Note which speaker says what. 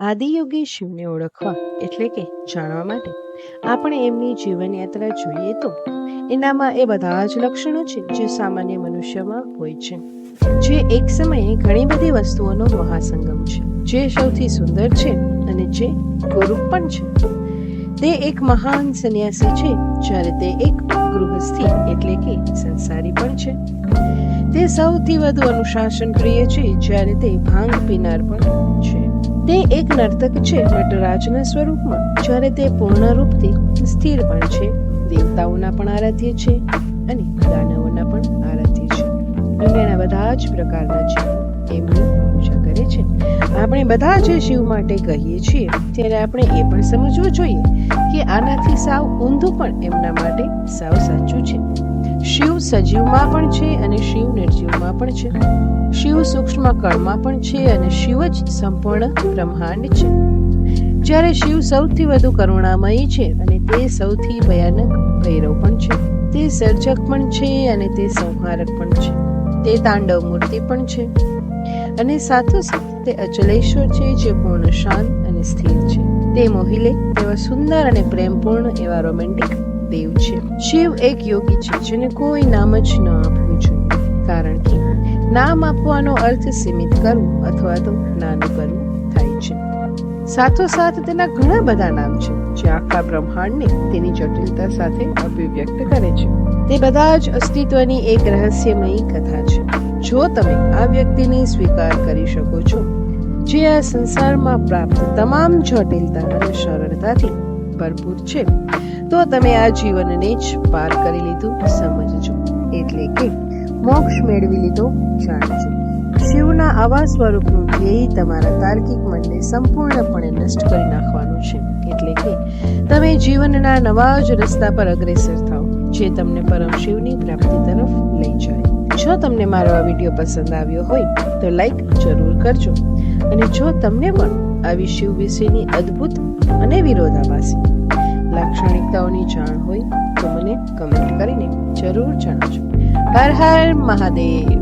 Speaker 1: આદિયોગી શિવને ઓળખવા, એટલે કે જાણવા માટે. આપણે એમની જીવનયાત્રા જોઈએ તો, એનામાં એ બધા જ લક્ષણો છે જે સામાન્ય મનુષ્યમાં હોય છે. જે એક સમયે ઘણી બધી વસ્તુઓનો મહાસંગમ છે, જે સૌથી સુંદર છે અને જે ગોરૂપ પણ છે. તે એક મહાન સંન્યાસી છે, જ્યારે તે એક ગૃહસ્થી, એટલે કે સંસારી પણ છે. તે સૌથી વધુ અનુશાસન પ્રિય છે, જ્યારે તે ભાંગ પીનાર પણ છે. તે એક નર્તક છે નટરાજના સ્વરૂપમાં, જ્યારે તે પૂર્ણ રૂપથી સ્થિર પણ છે. દેવતાઓના પણ આરાધ્ય છે અને દાનવોના પણ આરાધ્ય છે. દુનિયાના બધા જ પ્રકારના છે એમની પૂજા કરે છે. આપણે બધા જે શિવ માટે કહીએ છીએ, ત્યારે આપણે એ પણ સમજવું જોઈએ કે આનાથી સાવ ઊંધું પણ એમના માટે સાવ સાચું છે. શિવ સજીવમાં પણ છે અને શિવ નિર્જીવમાં પણ છે. શિવ સૂક્ષ્મ કણમાં પણ છે અને શિવ જ સંપૂર્ણ બ્રહ્માંડ છે. જ્યારે શિવ સૌથી વધુ કરુણામયી છે અને તે સૌથી ભયાનક ભૈરવ પણ છે. તે સર્જક પણ છે અને તે સંહારક પણ છે. તે તાંડવ મૂર્તિ પણ છે. અને સાથોસાથ તે અચલેશ્વર છે જે પૂર્ણ શાંત અને સ્થિર છે. તે મોહિલે તેવા સુંદર અને પ્રેમપૂર્ણ એવા રોમેન્ટિક દેવ છે. શિવ એક યોગી છે, જેને કોઈ નામ જ ન આપવું જોઈએ. કારણ કે નામ આપવાનો અર્થ સીમિત કરવું અથવા તો નાનું કરવું થાય છે. સાથોસાથ તેના ઘણા બધા નામ છે, જે આખા બ્રહ્માંડને તેની જટિલતા સાથે અભિવ્યક્ત કરે છે. તે બધા જ અસ્તિત્વની એક રહસ્યમયી કથા છે. જો તમે આ વ્યક્તિને સ્વીકાર કરી શકો છો જે આ સંસારમાં પ્રાપ્ત તમામ જટિલતા અને સરળતાથી ભરપૂર છે. તો તમે આ જીવનને જ પાર કરી લીધું, સમજજો. એટલે કે મોક્ષ મેળવી લીધો, જાણજો. શિવના આવા સ્વરૂપનું ધ્યેય તમારા તાર્કિક મનને સંપૂર્ણપણે નષ્ટ કરી નાખવાનું છે. એટલે કે તમે જીવનના નવા જ રસ્તા પર અગ્રેસર થાઓ, જે તમને પરમ શિવની પ્રાપ્તિ તરફ લઈ જાય. જો તમને મારો આ વીડિયો પસંદ આવ્યો હોય, તો લાઈક જરૂર કરજો. અને જો તમને પણ આવી શિવ વિશેની અદ્ભુત અને વિરોધાભાસી લાક્ષણિકતાઓની જાણ હોય, તો મને કમેન્ટ કરીને જરૂર જણાવજો. હર હર મહાદેવ.